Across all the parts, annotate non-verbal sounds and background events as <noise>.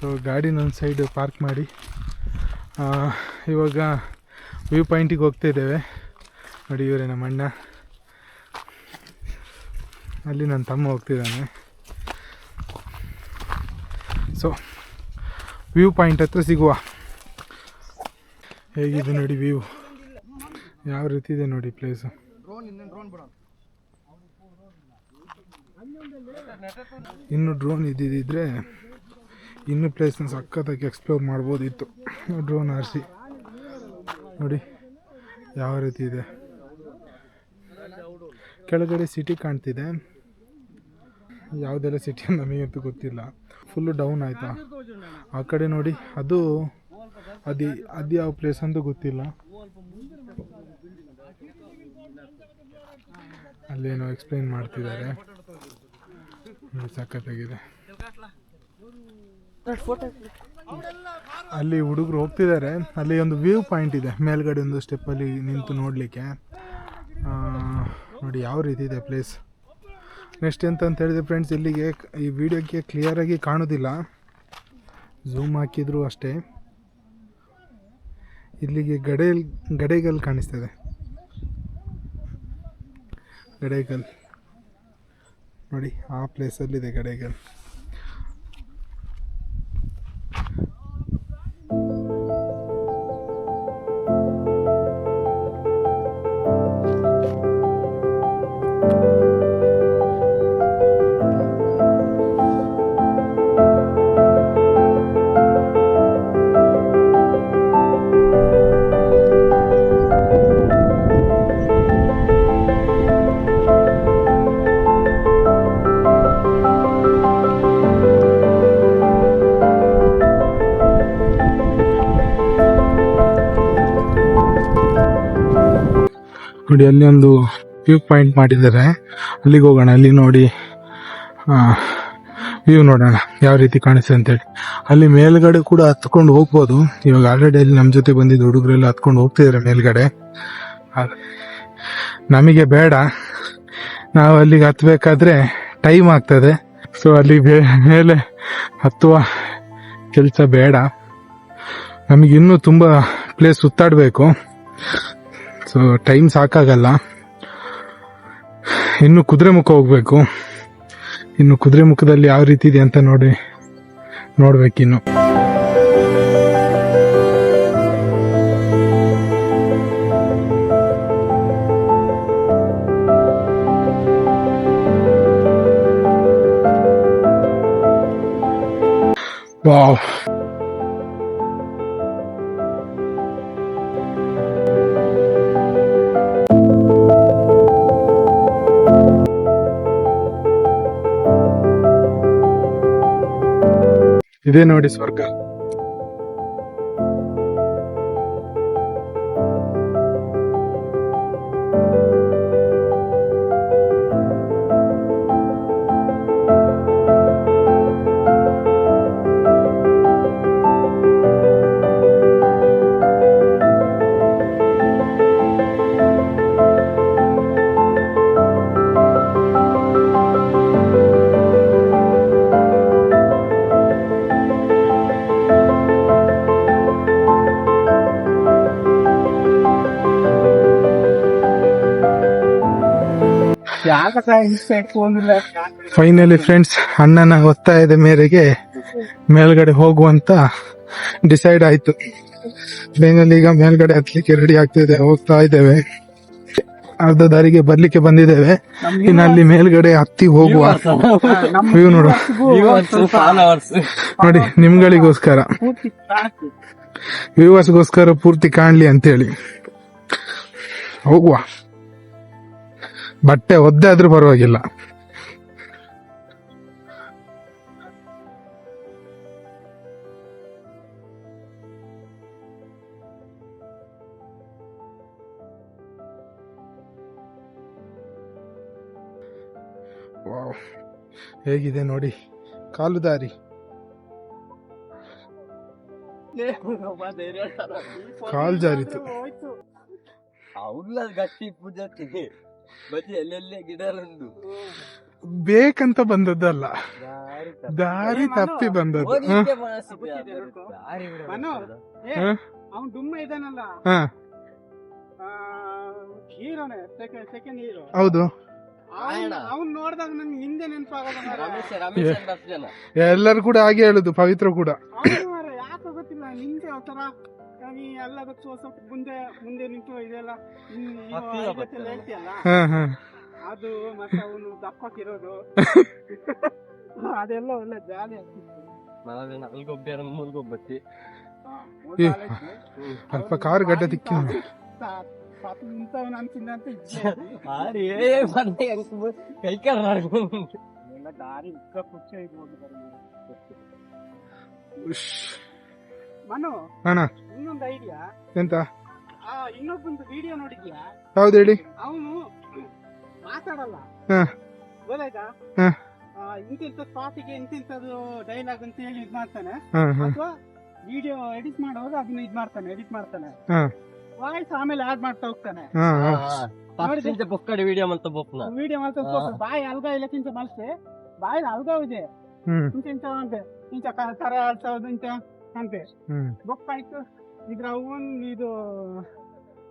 So ಗಾಡಿನ ಒಂದು side park ಮಾಡಿ ಇವಾಗ ವ್ಯೂ ಪಾಯಿಂಟಿಗೆ ಹೋಗ್ತಾ ಇದ್ದೇವೆ. ನೋಡಿ ಇವರೇ ನಮ್ಮ ಅಣ್ಣ. ಅಲ್ಲಿ ನನ್ನ ತಮ್ಮ ಹೋಗ್ತಿದ್ದಾನೆ. ಸೊ ವ್ಯೂ ಪಾಯಿಂಟ್ ಹತ್ರ ಸಿಗುವ. ಹೇಗಿದೆ ನೋಡಿ ವ್ಯೂ ಯಾವ ರೀತಿ ಇದೆ ನೋಡಿ ಪ್ಲೇಸು ಇನ್ನು ಡ್ರೋನ್ ಇದ್ದಿದ್ದರೆ ಇನ್ನು ಪ್ಲೇಸ್ನ ಸಖತ್ತಾಗಿ ಎಕ್ಸ್ಪ್ಲೋರ್ ಮಾಡ್ಬೋದಿತ್ತು. ಡ್ರೋನ್ ಆರಿಸಿ. ನೋಡಿ, ಯಾವ ರೀತಿ ಇದೆ. ಕೆಳಗಡೆ ಸಿಟಿ ಕಾಣ್ತಿದೆ. ಯಾವುದೆಲ್ಲ ಸಿಟಿ ನಮಗಂತೂ ಗೊತ್ತಿಲ್ಲ. ಫುಲ್ಲು ಡೌನ್ ಆಯಿತಾ? ಆ ಕಡೆ ನೋಡಿ, ಅದು ಅದು ಅದು ಯಾವ ಪ್ಲೇಸ್ ಅಂತೂ ಗೊತ್ತಿಲ್ಲ. ಅಲ್ಲೇನೋ ಎಕ್ಸ್ಪ್ಲೈನ್ ಮಾಡ್ತಿದ್ದಾರೆ. ಸಖತ್ತಾಗಿದೆ. ಅಲ್ಲಿ ಹುಡುಗರು ಹೋಗ್ತಿದ್ದಾರೆ ಅಲ್ಲಿ ಒಂದು ವ್ಯೂ ಪಾಯಿಂಟ್ ಇದೆ. ಮೇಲ್ಗಡೆ ಒಂದು ಸ್ಟೆಪ್ಪಲ್ಲಿ ನಿಂತು ನೋಡಲಿಕ್ಕೆ. ನೋಡಿ ಯಾವ ರೀತಿ ಇದೆ ಪ್ಲೇಸ್ ನೆಕ್ಸ್ಟ್ ಎಂತ ಅಂತ ಹೇಳಿದ್ರೆ ಫ್ರೆಂಡ್ಸ್ ಇಲ್ಲಿಗೆ ಈ ವಿಡಿಯೋಕ್ಕೆ ಕ್ಲಿಯರಾಗಿ ಕಾಣೋದಿಲ್ಲ. ಝೂಮ್ ಹಾಕಿದ್ರು ಅಷ್ಟೇ. ಇಲ್ಲಿಗೆ ಗಡೇಲ್, ಗಡೇಗಲ್ ಕಾಣಿಸ್ತದೆ. ಗಡೇಗಲ್. ನೋಡಿ, ಆ ಪ್ಲೇಸಲ್ಲಿದೆ ಗಡೇಗಲ್. ನೋಡಿ ಅಲ್ಲಿ ಒಂದು ವ್ಯೂ ಪಾಯಿಂಟ್ ಮಾಡಿದ್ದಾರೆ. ಅಲ್ಲಿಗೆ ಹೋಗೋಣ, ಅಲ್ಲಿ ನೋಡಿ ವ್ಯೂ ನೋಡೋಣ, ಯಾವ ರೀತಿ ಕಾಣಿಸ್ತದೆ ಅಂತೇಳಿ ಅಲ್ಲಿ ಮೇಲ್ಗಡೆ ಕೂಡ ಹತ್ಕೊಂಡು ಹೋಗ್ಬೋದು. ಇವಾಗ ಆಲ್ರೆಡಿ ಅಲ್ಲಿ ನಮ್ಮ ಜೊತೆ ಬಂದಿದ್ದು ಹುಡುಗರೆಲ್ಲ ಹತ್ಕೊಂಡು ಹೋಗ್ತಿದ್ದಾರೆ ಮೇಲ್ಗಡೆ. ನಮಗೆ ಬೇಡ. ನಾವು ಅಲ್ಲಿಗೆ ಹತ್ಬೇಕಾದ್ರೆ ಟೈಮ್ ಆಗ್ತದೆ. ಸೊ ಅಲ್ಲಿ ಮೇಲೆ ಹತ್ತುವ ಕೆಲಸ ಬೇಡ. ನಮಗಿನ್ನೂ ತುಂಬ ಪ್ಲೇಸ್ ಸುತ್ತಾಡಬೇಕು. ಸೊ ಟೈಮ್ ಸಾಕಾಗಲ್ಲ. ಇನ್ನು ಕುದುರೆ ಮುಖ ಹೋಗ್ಬೇಕು. ಇನ್ನು ಕುದುರೆ ಮುಖದಲ್ಲಿ ಯಾವ ರೀತಿ ಇದೆ ಅಂತ ನೋಡಿ, ನೋಡ್ಬೇಕಿನ್ನು. ವಾವ್. ಇದೇ ನೋಡಿ ಸ್ವರ್ಗ ಫೈನಲಿ ಫ್ರೆಂಡ್ಸ್ ಅಣ್ಣನ ಒತ್ತಾಯದ ಮೇರೆಗೆ ಮೇಲ್ಗಡೆ ಹೋಗುವಂತ ಡಿಸೈಡ್ ಆಯ್ತು. ಫೈನಲಿ ಈಗ ಮೇಲ್ಗಡೆ ಹತ್ಲಿಕ್ಕೆ ರೆಡಿ ಆಗ್ತಿದೆ ಹೋಗ್ತಾ ಇದ್ದೇವೆ. ಅರ್ಧ ದಾರಿಗೆ ಬರ್ಲಿಕ್ಕೆ ಬಂದಿದ್ದೇವೆ. ಇನ್ನು ಅಲ್ಲಿ ಮೇಲ್ಗಡೆ ಹತ್ತಿ ಹೋಗುವ ವ್ಯೂ <laughs> ನೋಡು ನೋಡಿ ನಿಮ್ಗಳಿಗೋಸ್ಕರ. ವ್ಯೂವರ್ಸ್ಗೋಸ್ಕರ ಪೂರ್ತಿ ಕಾಣ್ಲಿ ಅಂತೇಳಿ. ಹೋಗುವ. ಬಟ್ಟೆ ಒದ್ದೆ ಆದ್ರೂ ಪರವಾಗಿಲ್ಲ. ವಾವ್. ಹೇಗಿದೆ ನೋಡಿ? ಕಾಲು ದಾರಿ. ಕಾಲ್ ಜಾರಿತು. ಅವಲ್ಲ ಗಟ್ಟಿ ಪೂಜೆ ಬೇಕಂತ ಬಂದದ್ದಲ್ಲ. ದಾರಿ ತಪ್ಪಿ. ಬಂದದ್ದು. ಹೌದು. ಆಯಣ. ಅವ್ನ್ ನೋಡ್ದಾಗ ನನ್ಗೆ ಹಿಂದೆ ನೆನಪಾಗಲ್ಲ ರಮೇಶ್ ರಮೇಶ್ ಅಂತ ಜನ ಎಲ್ಲರೂ ಕೂಡ ಹಾಗೆ ಹೇಳುದು ಪವಿತ್ರ ಕೂಡ. ಅವ್ನು ಎಲ್ಲ ಎಲ್ಲದಕ್ಕೂ ಸ್ವಲ್ಪ ಮುಂದೆ ಮುಂದೆ ನಿಂತು ಇದೆಲ್ಲ. ಹೇಳ್ತೀಯಲ್ಲ? ಹ ಹ. ಅದು ಮತ್ತೆ ಅವನು ದಪ್ಪಕ್ಕಿರೋದು <laughs> ಅದೆಲ್ಲ ಒಳ್ಳೆ ಜಾಲಿ ಆಗ್ತಿತ್ತು. ನಾವೇ ಮುಲ್ಗೊಬ್ಬತ್ತಿ. ಅಲ್ಪ ಕಾರು ಗಡ್ಡ ತಿಕ್ಕಿ ಇಂಥವನ್ ಅಂತ ಇದ್ದೆ. <laughs> ಆರಿ ಏ ಬಂದೆ ಹೆಂಗ್ ಕೈ ಕಾಲು ಮಾಡ್ಕೊಂಡು ಎಲ್ಲ ದಾರಿ ಉಕ್ಕ ಕುಚ್ಚ ಇರ್ಬೋದು ಉಶ್. ಮನು ಅಣ್ಣ. ಇನ್ನೊಂದು ಐಡಿಯಾ ಎಂತ? ಆ ಇನ್ನೊಬ್ಬಂದು ವಿಡಿಯೋ ನೋಡಿದ್ಯಾ? ಯಾವ್ದು ಹೇಳಿ? ಅವನು ಮಾತಾಡಲ್ಲ. ಹ. ಗೊತ್ತಾಯ್ತಾ? ಹ. ಆ, ಇಂತಿಂತ ಸ್ಪಾಟಿಗೆ ಇಂತಿಂತದ್ದು ಡೈಲಾಗ್ ಅಂತ ಹೇಳಿ ಇದ್ ಮಾಡ್ತಾನೆ. ಹ ಹ. ಅಥವಾ ವಿಡಿಯೋ ಎಡಿಟ್ ಮಾಡುವಾಗ ಅದನ್ನ ಇದ್ ಮಾಡ್ತಾನೆ ಎಡಿಟ್ ಮಾಡ್ತಾನೆ. ಹ. ವಾಯ್ಸ್ ಆಮೇಲೆ ಆಡ್ ಮಾಡ್ತಾ ಹೋಗ್ತಾನೆ. ಹ ಹ. ಬೊಕ್ಕಡಿ ವಿಡಿಯೋ ಅಂತ ಬೊಪ್ಪನ ವಿಡಿಯೋ ಮಾಡ್ತಾ ಹೋಗ್ತಾನೆ. ಬಾಯಿ ಅಲ್ಗ ಇಲ್ಲ ಕಿಂಚ ಮಲ್ಸೆ ಬಾಯಿ ಅಲ್ಗ ಇದೆ ಇಂಚ ಇಂಚ ಅಂತೆ ಇಂಚ ಕರ ಆಡ್ಸೋದು ಇಂಚ ಅಂತೆ. ಗೊತ್ತಾಯ್ತು. ಇದ್ರ ಅವನ್ ಇದು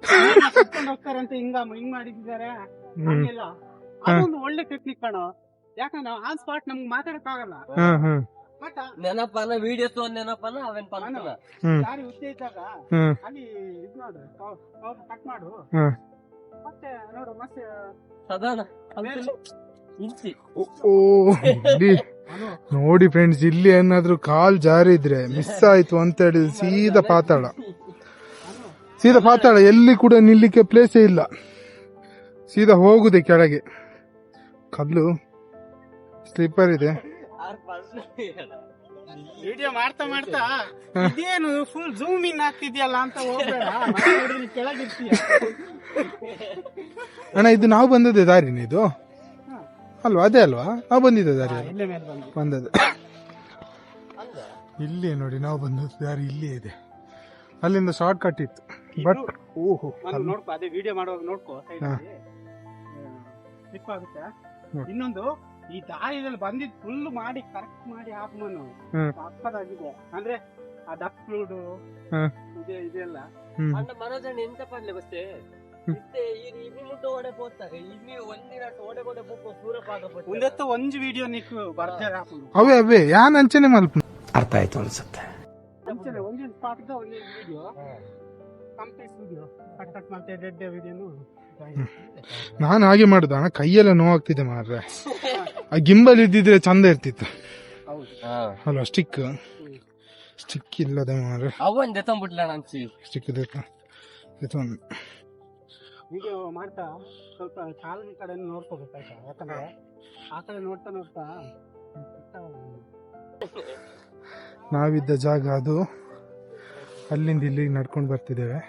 <laughs> ಹೋಗ್ತಾರೆ ಹೋಗ್ತಾರಂತೆ ಹಿಂಗ ಹಿಂಗ್ ಮಾಡಿದ್ದಾರೆ ಹಂಗೆಲ್ಲ. ಅದೊಂದು ಒಳ್ಳೆ ಟೆಕ್ನಿಕ್ ಕಣ. ಯಾಕಂದ್ರೆ ಆನ್ ಸ್ಪಾಟ್ ನಮ್ಗೆ ಮಾತಾಡಕ್ ಆಗಲ್ಲ ನೆನಪನ ನೆನಪನ ಅವೇನ್ ಉದ್ದ ಇದ್ದಾಗ ಅಲ್ಲಿ ಇದ್ ಮಾಡು ಕಟ್ ಮಾಡು. ಮತ್ತೆ ನೋಡು ಮತ್ತೆ ಸದಾನ ಇಲ್ಲಿ. ನೋಡಿ ಫ್ರೆಂಡ್ಸ್ ಇಲ್ಲಿ ಏನಾದ್ರೂ ಕಾಲ್ ಜಾರಿದ್ರೆ ಮಿಸ್ ಆಯ್ತು ಅಂತ ಹೇಳಿ ಸೀದಾ ಪಾತಾಳ. ಸೀದಾ ಪಾತಾಳ ಎಲ್ಲಿ ಕೂಡ ನಿಲ್ಲಿಕ್ಕೆ ಪ್ಲೇಸೇ ಇಲ್ಲ. ಸೀದಾ ಹೋಗುದೆ ಕೆಳಗೆ. ಕಲ್ಲು ಸ್ಲೀಪರ್ ಇದೆ. ವಿಡಿಯೋ ಮಾಡ್ತಾ ಮಾಡ್ತಾ ಇದೇನು ಫುಲ್ ಜೂಮ್ ಇನ್ ಆಗ್ತಿದ್ಯಲ್ಲ ಅಂತ ಹೋಗ್ಬೇಡ. ಕೆಳಗಿರ್ತೀಯ ಅಣ್ಣ ಇದು ನಾವು ಬಂದದ್ದೇ ದಾರಿನ ಇದು? ಅಲ್ವಾ? ಅದೇ ಅಲ್ವಾ? ನಾವು ಬಂದಿದ್ದ ದಾರಿ ಬಂದದ್ದು. ಇಲ್ಲೇ ನೋಡಿ ನಾವು ಬಂದದ್ದು ದಾರಿ ಇಲ್ಲೇ ಇದೆ. ಅಲ್ಲಿಂದ ಶಾರ್ಟ್ ಕಟ್ ಇತ್ತು ಬಟ್ ಓಹೋ ಅಲ್ಲಿ. ನೋಡ್ಕೊ ಅದೇ ವಿಡಿಯೋ ಮಾಡುವಾಗ ನೋಡ್ಕೋ. ಸ್ಲಿಪ್ ಆಗುತ್ತೆ? ಇನ್ನೊಂದು ಈ ದಾರಿಯಲ್ಲಿ ಬಂದಿದ್ ಫುಲ್ ಮಾಡಿ ಕರೆಕ್ಟ್ ಮಾಡಿ ಹಾಕ್ಮನು ಹ್ಮ್. ಪಕ್ಕದಾಗಿದೆ. ಅಂದ್ರೆ ಆ ಡಕ್ ಫ್ಲೂಡ್ ಇದೆಲ್ಲ. ಮನೋಜಣ್ಣ ಎಂತ ಪಡ್ಲೆ ಬಸ್ಸೆ ಪೋತಾರೆ ಒಂದಿನ ಬುಕ್ಕು ಒಂದತ್ತು ಒಂಜು ವಿಡಿಯೋ ನಿಕ್ಕು ಬರ್ತಾರೆ ಅವೇ ಅವೇ ಯಾನ್ ಅಂಚನೆ ಮಲ್ಪ ಅರ್ಥ ಆಯ್ತು ಅನ್ಸುತ್ತೆ. ಮುಂಚೆನೆ ಒಂದೊಂದು ಸ್ಪಾಟ್ ಒಂದೊಂದು video complete video cut cut ಮತ್ತೆ ಡೆಡ್ ವಿಡಿಯೋನು ನಾನು ಹಾಗೆ ಮಾಡುದು ಅಣ್ಣ ಕೈಯೆಲ್ಲ ನೋವಾಗ್ತಿದೆ ಮಾರ್ರೆ. ಆ ಗಿಂಬಲ್ ಇದ್ದಿದ್ರೆ ಚಂದ ಇರ್ತಿತ್ತು. ಹೌದು. ಅಲ್ವಾ ಸ್ಟಿಕ್ ಸ್ಟಿಕ್ ಇಲ್ಲದೆ ಮಾರ್ರೆ. ಅವನ್ ದೆತ್ತಂಬಿಟ್ಲ ನಂಚಿ ಸ್ಟಿಕ್ ಇದೆ ವಿಡಿಯೋ ಮಾಡ್ತಾ ಸ್ವಲ್ಪ ಚಾಲನೆ ಕಡೆ ನೋಡ್ಕೋಬೇಕಾಯ್ತಾ? ಯಾಕಂದ್ರೆ ಆ ಕಡೆ ನೋಡ್ತಾ ನೋಡ್ತಾ ನಾವಿದ್ದ ಜಾಗ ಅದು. ಅಲ್ಲಿಂದ ಇಲ್ಲಿಗೆ ನಡ್ಕೊಂಡು ಬರ್ತಿದ್ದೇವೆ.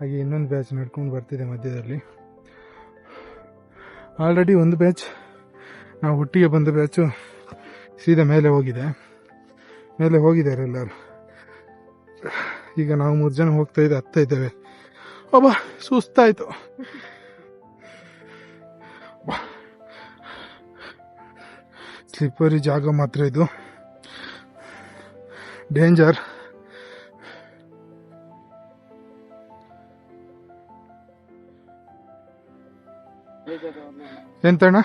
ಹಾಗೆ ಇನ್ನೊಂದು ಬ್ಯಾಚ್ ನಡ್ಕೊಂಡು ಬರ್ತಿದೆ ಮಧ್ಯದಲ್ಲಿ. ಆಲ್ರೆಡಿ ಒಂದು ಬ್ಯಾಚ್ ನಾವು ಒಟ್ಟಿಗೆ ಬಂದ ಬ್ಯಾಚು ಸೀದಾ ಮೇಲೆ ಹೋಗಿದೆ. ಮೇಲೆ ಹೋಗಿದ್ದಾರೆ ಎಲ್ಲರೂ. ಈಗ ನಾವು ಮೂರು ಜನ ಹೋಗ್ತಾ ಇದ್ದೆ ಹತ್ತಾ ಇದ್ದೇವೆ. ಒಬ್ಬ ಸುಸ್ತಾಯ್ತು. ಸ್ಲಿಪ್ಪರಿ ಜಾಗ ಮಾತ್ರ ಇದು. ಡೇಂಜರ್ ಎಂತಣ್ಣ?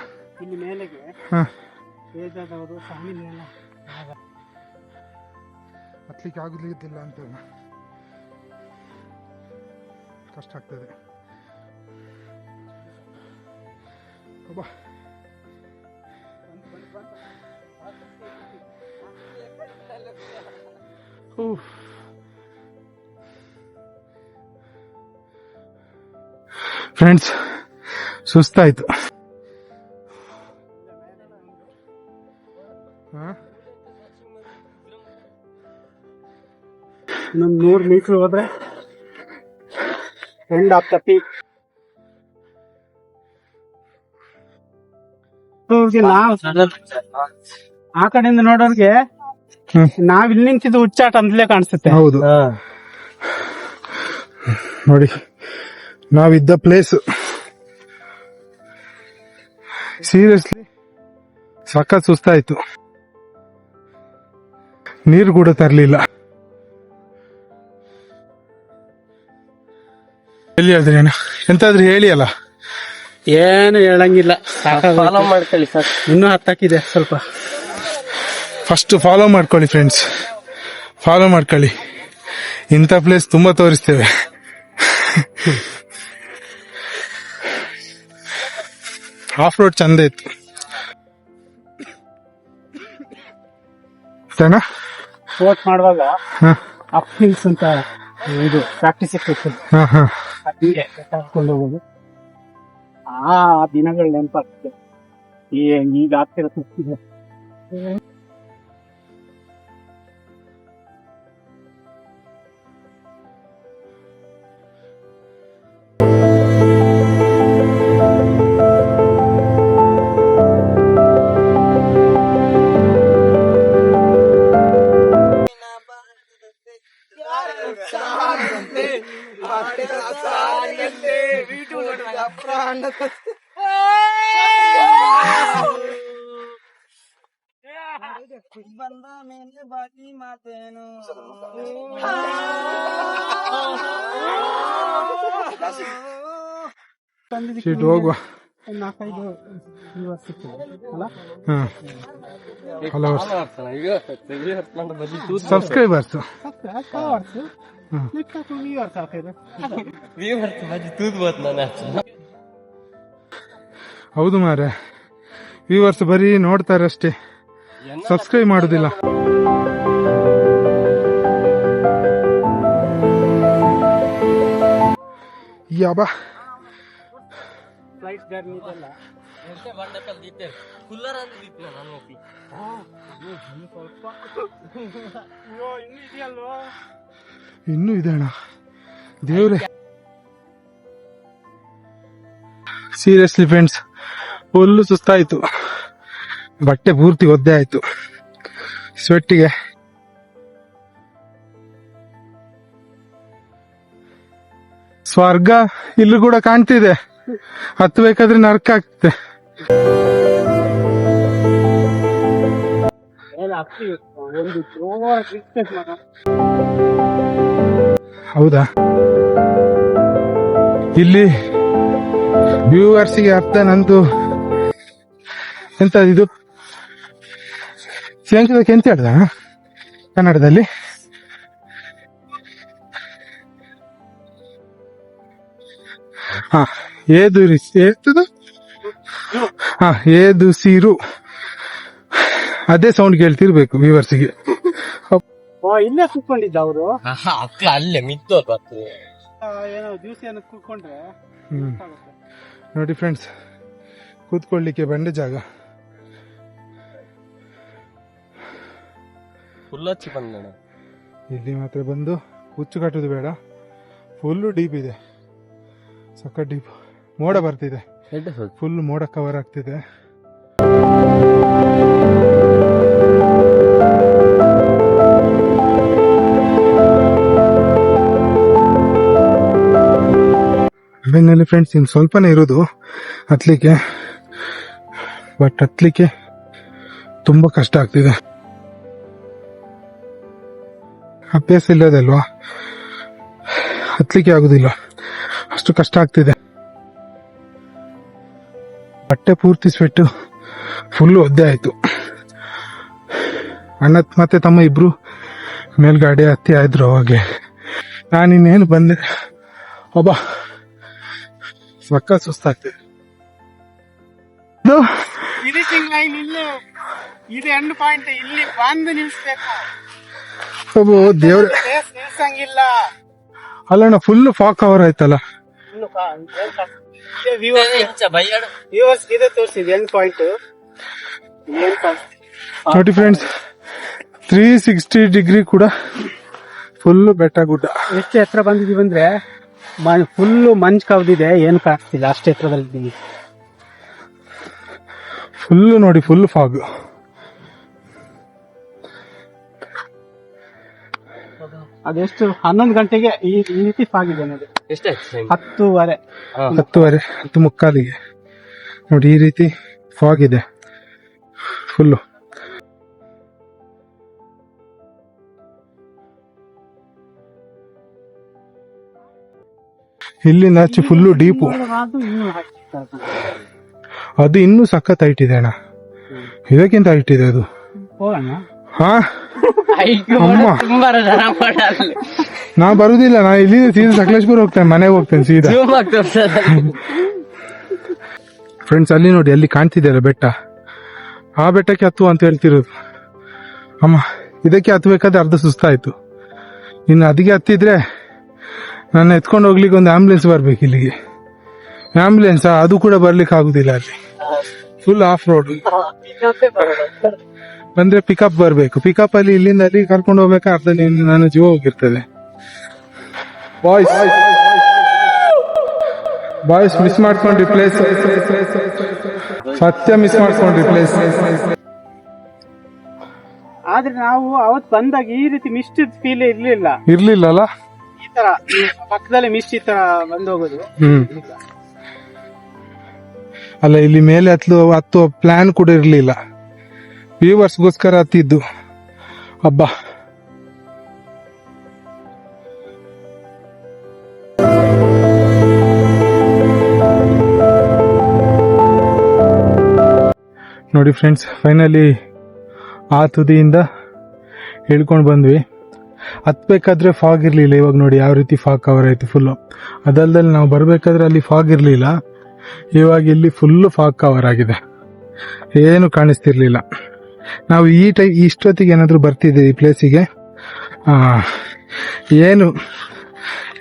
ಹತ್ಲಿಕ್ಕೆ ಆಗುದಿಲ್ಲ ಅಂತ ಕಷ್ಟ ಆಗ್ತದೆ. ಫ್ರೆಂಡ್ಸ್ ಸುಸ್ತಾಯಿತು. ಹಾ? ಇನ್ನೊಂದು ನೂರು ಮೀಟ್ರ್ ಹೋದ್ರೆ? End of the peak. ಆ ಕಡೆಯಿಂದ ನೋಡೋರ್ಗೆ. ನಾವ್ ಇಲ್ಲಿ ನಿಂತಿದ್ದು ಹುಚ್ಚಾಟ ಅಂತಲೇ ಕಾಣಿಸುತ್ತೆ. ಹೌದು. ನೋಡಿ ನಾವಿದ್ದ ಪ್ಲೇಸ್ ಸೀರಿಯಸ್ಲಿ ಸಖತ್ ಸುಸ್ತಾಯ್ತು. ನೀರು ಕೂಡ ತರಲಿಲ್ಲ. ಎಲ್ಲಿ ಹೇಳಿದ್ರಿ ಅಣ್ಣ? ಎಂತಾದ್ರೂ ಹೇಳಿ ಅಲ್ಲ. ಏನು ಹೇಳಂಗಿಲ್ಲ. ಫಾಲೋ ಮಾಡ್ಕೊಳ್ಳಿ ಸರ್. ಇನ್ನೂ ಹತ್ತಾಕಿದೆ ಸ್ವಲ್ಪ. ಫಸ್ಟ್ ಫಾಲೋ ಮಾಡ್ಕೊಳ್ಳಿ ಫ್ರೆಂಡ್ಸ್ ಫಾಲೋ ಮಾಡ್ಕೊಳ್ಳಿ. ಇಂಥ ಪ್ಲೇಸ್ ತುಂಬಾ ತೋರಿಸ್ತೇವೆ. ಆಫ್ ರೋಡ್ ಚಂದ ಇತ್ತು. ಸ್ಪೋರ್ಟ್ಸ್ ಮಾಡುವಾಗ ಹಾ. ಅಪ್ ಹಿಲ್ಸ್ ಅಂತ ಇದು ಪ್ರಾಕ್ಟೀಸ್ ಇರ್ತಿತ್ತು ಹೋಗೋದು ಆ ದಿನಗಳು ನೆನಪಾಗ್ತದೆ. ಈಗ ಆಗ್ತಿರೋ ಸುತ್ತಿದೆ ಶೀಟ್ ಹೋಗುವ. ನಾಲ್ಕೈದು ಸಿಕ್ಕಿದೆ ಅಲ್ಲ? ಹಾ ಫಾಲೋವರ್ಸ್ ಈಗ ಸಬ್ಸ್ಕ್ರೈಬರ್ಸ್ ಫಾಲೋವರ್ಸ್. ವ್ಯೂವರ್ಸ್ ನಾನು ಹೌದು ಮಾರೆ. ವ್ಯೂವರ್ಸ್ ಬರೀ ನೋಡ್ತಾರೆ ಅಷ್ಟೇ. ಸಬ್ಸ್ಕ್ರೈಬ್ ಮಾಡುದಿಲ್ಲ. ಯಾಬಾ. ಫ್ಲೈಟ್ ಜರ್ನಿ ಇದೆಲ್ಲ ಕುಲ್ಲರ್ ಅಂತ ದಿತ್ತು ನಾನು ಹೋಗಿ ಅಯ್ಯೋ ಇನ್ನೂ ಇದೆಯಲ್ವೋ? ಇನ್ನೂ ಇದೆ ಅಣ್ಣ. ದೇವ್ರೆ. ಸೀರಿಯಸ್ಲಿ ಫ್ರೆಂಡ್ಸ್ ಫುಲ್ಲು ಸುಸ್ತಾಯಿತು. ಬಟ್ಟೆ ಪೂರ್ತಿ ಒದ್ದೆ ಆಯಿತು. ಸ್ವೆಟ್ಟಿಗೆ ಸ್ವರ್ಗ ಇಲ್ಲೂ ಕೂಡ ಕಾಣ್ತಿದೆ. ಹತ್ಬೇಕಾದ್ರೆ ನರ್ಕ ಆಗ್ತದೆ. ಹೌದಾ? ಇಲ್ಲಿ ವ್ಯೂವರ್ಸಿಗೆ ಅರ್ಥ ನಂದು. ಎಂತ ಇದು? ಶ್ರೀಲಂಕಾದಕ್ಕೆ ಎಂತ ಹೇಳ್ದ? ಕನ್ನಡದಲ್ಲಿ? ಹಾ. ಏದು ರಿ- ಏತದು ಹಾ ಏದು ಸೀರು ಅದೇ ಸೌಂಡ್ ಕೇಳ್ತಿರ್ಬೇಕು ವ್ಯೂವರ್ಸಿಗೆ ಓ ಇಲ್ಲೇ ಕುತ್ಕೊಂಡಿದ್ದ ಅವರು? ಅಕ್ಕ ಅಲ್ಲೇ ಮಿತ್ತೋರ್ ಬರ್ತದೆ ಏನೋ ದಿವಸ ಏನೋ ಕೂತ್ಕೊಂಡ್ರೆ ನೋಡಿ ಫ್ರೆಂಡ್ಸ್ ಕೂತ್ಕೊಳ್ಳಿಕ್ಕೆ ಬಂಡೆ ಜಾಗ. ಫುಲ್ ಹಚ್ಚಿ ಬಂದ ಇಲ್ಲಿ ಮಾತ್ರ ಬಂದು ಹುಚ್ಚು ಕಟ್ಟೋದು ಬೇಡ. ಫುಲ್ಲು ಡೀಪ್ ಇದೆ. ಸಕ್ಕ ಡೀಪ್ ಮೋಡ ಬರ್ತಿದೆ. ಫುಲ್ ಮೋಡ ಕವರ್ ಆಗ್ತಿದೆ. ಬೆನ್ನಲ್ಲಿ ಫ್ರೆಂಡ್ಸ್ ಇನ್ನು ಸ್ವಲ್ಪನೇ ಇರೋದು ಹತ್ಲಿಕ್ಕೆ. ಬಟ್ ಹತ್ಲಿಕ್ಕೆ ತುಂಬಾ ಕಷ್ಟ ಆಗ್ತಿದೆ. ಅಭ್ಯಾಸ ಇಲ್ಲದಲ್ವಾ ಹತ್ಲಿಕ್ಕೆ ಆಗೋದಿಲ್ಲ. ಅಷ್ಟು ಕಷ್ಟ ಆಗ್ತಿದೆ. ಬಟ್ಟೆ ಪೂರ್ತಿ ಸ್ವೆಟ್ಟು ಫುಲ್ ಒದ್ದೆ ಆಯಿತು. ಅಣ್ಣ ಮತ್ತೆ ತಮ್ಮ ಇಬ್ಬರು ಮೇಲ್ಗಾಡಿ ಹತ್ತಿ ಆಯ್ದ್ರು ಅವಾಗೆ. ನಾನಿನ್ನೇನು ಬಂದೆ ಒಬ್ಬ ಸಕ್ಕ ಸುಸ್ತಾಗ್ತದೆ ಇದು ಫಿನಿಶಿಂಗ್ ಲೈನ್ ಇಲ್ಲೇ ಇದು ಎಂಡ್ ಪಾಯಿಂಟ್ ಇಲ್ಲಿ ಬಂದು ನಿಲ್ಸ್ಬೇಕು. ಒಬ್ಬ ದೇವ್ರ. ರೇಸ್ ನಿಲ್ಸಂಗಿಲ್ಲ ಅಲ್ಲಣ್ಣ ಫುಲ್ ಫಾಕ್ ಅವರ್ ಆಯ್ತಲ್ಲ. ವ್ಯೂವರ್ಸ್ ಇದೆ ತೋರಿಸಿದೆ ಎಂಡ್ ಪಾಯಿಂಟ್ ನೋಡಿ ಫ್ರೆಂಡ್ಸ್ ತ್ರೀ ಸಿಕ್ಸ್ಟಿ ಡಿಗ್ರಿ ಕೂಡ ಫುಲ್ ಬೆಟ್ಟ ಗುಡ್ಡ. ಎಷ್ಟು ಎತ್ತರ ಬಂದಿದೀವಿ ಅಂದ್ರೆ ಫುಲ್ ಮಂಜ್ ಕವ್ದಿದೆ ಏನು ಕಾಣಿಸ್ತಿಲ್ಲ ಅಷ್ಟು ಎತ್ತರದಲ್ಲಿದ್ದೀವಿ. ಫುಲ್ ನೋಡಿ ಫುಲ್ ಫಾಗ್ ಅದೆಷ್ಟು? ಹನ್ನೊಂದು ಗಂಟೆಗೆ ಈ ಈ ರೀತಿ ಆಗಿದೆ ನೋಡಿ ಹತ್ತುವರೆ. ಹತ್ತುವರೆ ಹತ್ತು ಮುಕ್ಕಾಲಿಗೆ. ನೋಡಿ ಈ ರೀತಿ ಫಾಗ್ ಇದೆ. ಫುಲ್ಲು ಇಲ್ಲಿಂದ ನಾಚಿ ಫುಲ್ಲು ಡೀಪು ಅದು ಇನ್ನೂ ಅದು ಇನ್ನೂ ಸಖತ್ ಹೈಟ್ ಇದೆ ಅಣ್ಣ ಇದಕ್ಕಿಂತ ಹೈಟ್ ಇದೆ ಅದು. ಹೋಗೋಣ. ಹಾ? ಹೈಟ್ ಅಮ್ಮ. ತುಂಬಾ ಜನ ಮಾಡಲ್ಲ. ನಾ ಬರುದಿಲ್ಲ ನಾ ಇಲ್ಲಿ ಸೀದಾ ಸಕಲೇಶ್ಪುರ ಹೋಗ್ತೇನೆ ಮನೆಗೆ ಹೋಗ್ತೇನೆ ಸೀದಾ. ಜೂಮ್. ಫ್ರೆಂಡ್ಸ್ ಅಲ್ಲಿ ನೋಡಿ ಅಲ್ಲಿ ಕಾಣ್ತಿದೆಯಲ್ಲ ಬೆಟ್ಟ. ಆ ಬೆಟ್ಟಕ್ಕೆ ಹತ್ತು ಅಂತ ಹೇಳ್ತಿರೋದು. ಅಮ್ಮ ಇದಕ್ಕೆ ಹತ್ತಬೇಕಾದ್ರೆ ಅರ್ಧ ಸುಸ್ತಾಯ್ತು. ಇನ್ನು ಅದಕ್ಕೆ ಹತ್ತಿದ್ರೆ ನನ್ನ ಎತ್ಕೊಂಡು ಹೋಗ್ಲಿಕ್ಕೆ ಒಂದು ಆಂಬುಲೆನ್ಸ್ ಬರ್ಬೇಕು ಇಲ್ಲಿಗೆ. ಆಂಬುಲೆನ್ಸ್ ಅದು ಕೂಡ ಬರ್ಲಿಕ್ಕೆ ಆಗುದಿಲ್ಲ ಅಲ್ಲಿ. Full off road. ಬಂದ್ರೆ ಪಿಕಪ್ ಬರ್ಬೇಕು. ಪಿಕಪ್ ಅಲ್ಲಿ ಇಲ್ಲಿಂದ ಅಲ್ಲಿ ಕರ್ಕೊಂಡು ಹೋಗ್ಬೇಕಾ ಅರ್ಧ ನೀನು ನನ್ನ ಜೀವ ಹೋಗಿರ್ತದೆ. ಬಾಯ್ಸ್ ಬಾಯ್ಸ್ ಮಿಸ್ ಮಾಡ್ಕೊಂಡ್ರಿ ಪ್ಲೇಸ್ ಸತ್ಯ ಮಿಸ್ ಮಾಡ್ಕೊಂಡ್ರಿ ಪ್ಲೇಸ್ ಆದ್ರೆ ನಾವು ಅವತ್ ಬಂದಾಗ ಈ ರೀತಿ ಮಿಸ್ಟ್ ಫೀಲ್ ಇರ್ಲಿಲ್ಲ. ಇರ್ಲಿಲ್ಲಲ್ಲ? ಈ ತರ ಪಕ್ಕದಲ್ಲಿ ಮಿಸ್ಟ್ ಈ ತರ ಬಂದು ಹೋಗೋದು. ಹ್ಮ್. ಅಲ್ಲ ಇಲ್ಲಿ ಮೇಲೆ ಹತ್ತು ಹತ್ತುವ ಪ್ಲಾನ್ ಕೂಡ ಇರ್ಲಿಲ್ಲ. ವ್ಯೂವರ್ಸ್ಗೋಸ್ಕರ ಹತ್ತಿದ್ದು ಹಬ್ಬ ನೋಡಿ ಫ್ರೆಂಡ್ಸ್ ಫೈನಲಿ ಆ ತುದಿಯಿಂದ ಹೇಳ್ಕೊಂಡು ಬಂದ್ವಿ. ಹತ್ಬೇಕಾದ್ರೆ ಫಾಗ್ ಇರಲಿಲ್ಲ, ಇವಾಗ ನೋಡಿ ಯಾವ ರೀತಿ ಫಾಗ್ ಕವರ್ ಆಯ್ತು ಫುಲ್ಲು ಅದಲ್ದಲ್ಲಿ ನಾವು ಬರಬೇಕಾದ್ರೆ ಅಲ್ಲಿ ಫಾಗ್ ಇರಲಿಲ್ಲ. ಇವಾಗ ಇಲ್ಲಿ ಫುಲ್ಲು ಫಾಗ್ ಕವರ್ ಆಗಿದೆ. ಏನು ಕಾಣಿಸ್ತಿರ್ಲಿಲ್ಲ. ನಾವು ಈ ಟೈ, ಇಷ್ಟೊತ್ತಿಗೆ ಏನಾದರೂ ಬರ್ತಿದ್ದೀವಿ ಈ ಪ್ಲೇಸಿಗೆ? ಏನು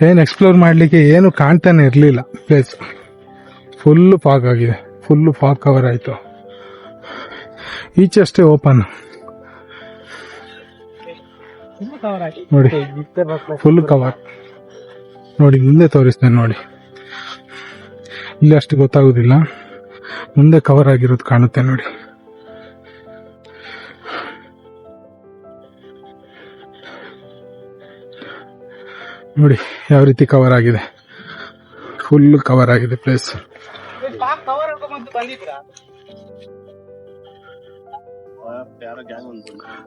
ಏನು ಎಕ್ಸ್ಪ್ಲೋರ್ ಮಾಡಲಿಕ್ಕೆ ಏನು ಕಾಣ್ತಾನೆ ಇರಲಿಲ್ಲ ಪ್ಲೇಸ್ ಫುಲ್ಲು ಫಾಕ್ ಆಗಿದೆ. ಫುಲ್ಲು ಫಾಕ್ ಕವರ್ ಆಯಿತು. ಈಚೆ ಅಷ್ಟೇ ಓಪನ್ ನೋಡಿ ಫುಲ್ ಕವರ್ ನೋಡಿ, ಮುಂದೆ ತೋರಿಸ್ತೇನೆ ನೋಡಿ. ಇಲ್ಲಿ ಅಷ್ಟು ಗೊತ್ತಾಗೋದಿಲ್ಲ. ಮುಂದೆ ಕವರ್ ಆಗಿರೋದು ಕಾಣುತ್ತೆ ನೋಡಿ. ನೋಡಿ, ಯಾವ ರೀತಿ ಕವರ್ ಆಗಿದೆ. ಫುಲ್ ಕವರ್ ಆಗಿದೆ ಪ್ಲೇಸ್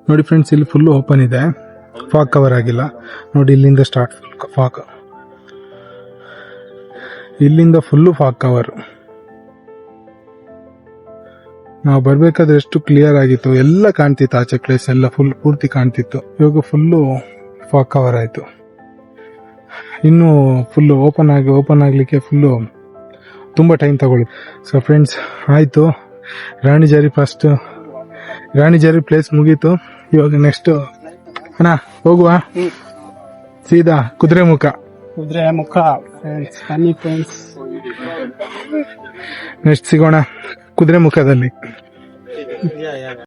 ನೋಡಿ ಫ್ರೆಂಡ್ಸ್ ಇಲ್ಲಿ ಫುಲ್ ಓಪನ್ ಇದೆ. ಫಾಕ್ ಕವರ್ ಆಗಿಲ್ಲ. ನೋಡಿ, ಇಲ್ಲಿಂದ ಸ್ಟಾರ್ಟ್ ಫಾಕ್ ಇಲ್ಲಿಂದ ಫುಲ್ಲು ಫಾಕ್ ಕವರ್ ನಾವು ಬರ್ಬೇಕಾದ್ರೆ ಎಷ್ಟು ಕ್ಲಿಯರ್ ಆಗಿತ್ತು. ಎಲ್ಲ ಕಾಣ್ತಿತ್ತು ಆಚೆ ಪ್ಲೇಸ್ ಎಲ್ಲ ಫುಲ್ ಪೂರ್ತಿ ಕಾಣ್ತಿತ್ತು. ಇವಾಗ ಫುಲ್ಲು ಫಾಕ್ ಕವರ್ ಆಯ್ತು. ಇನ್ನು ಫುಲ್ಲು ಓಪನ್ ಆಗಿ ಓಪನ್ ಆಗಲಿಕ್ಕೆ ಫುಲ್ಲು ತುಂಬ ಟೈಮ್ ತಗೊಳ್ಳಿ. ಸೊ ಫ್ರೆಂಡ್ಸ್ ಆಯ್ತು. ರಾಣಿಜಾರಿ ಫಸ್ಟ್ ರಾಣಿಜಾರಿ ಪ್ಲೇಸ್ ಮುಗೀತು. ಇವಾಗ ನೆಕ್ಸ್ಟ್ ಅಣ್ಣ ಹೋಗುವ? ಸೀದಾ ಕುದುರೆ ಮುಖ. ಕುದುರೆ ಮುಖ ಫ್ರೆಂಡ್ಸ್ ನೆಕ್ಸ್ಟ್ ಸಿಗೋಣ ಕುದುರೆ ಮುಖದಲ್ಲಿ.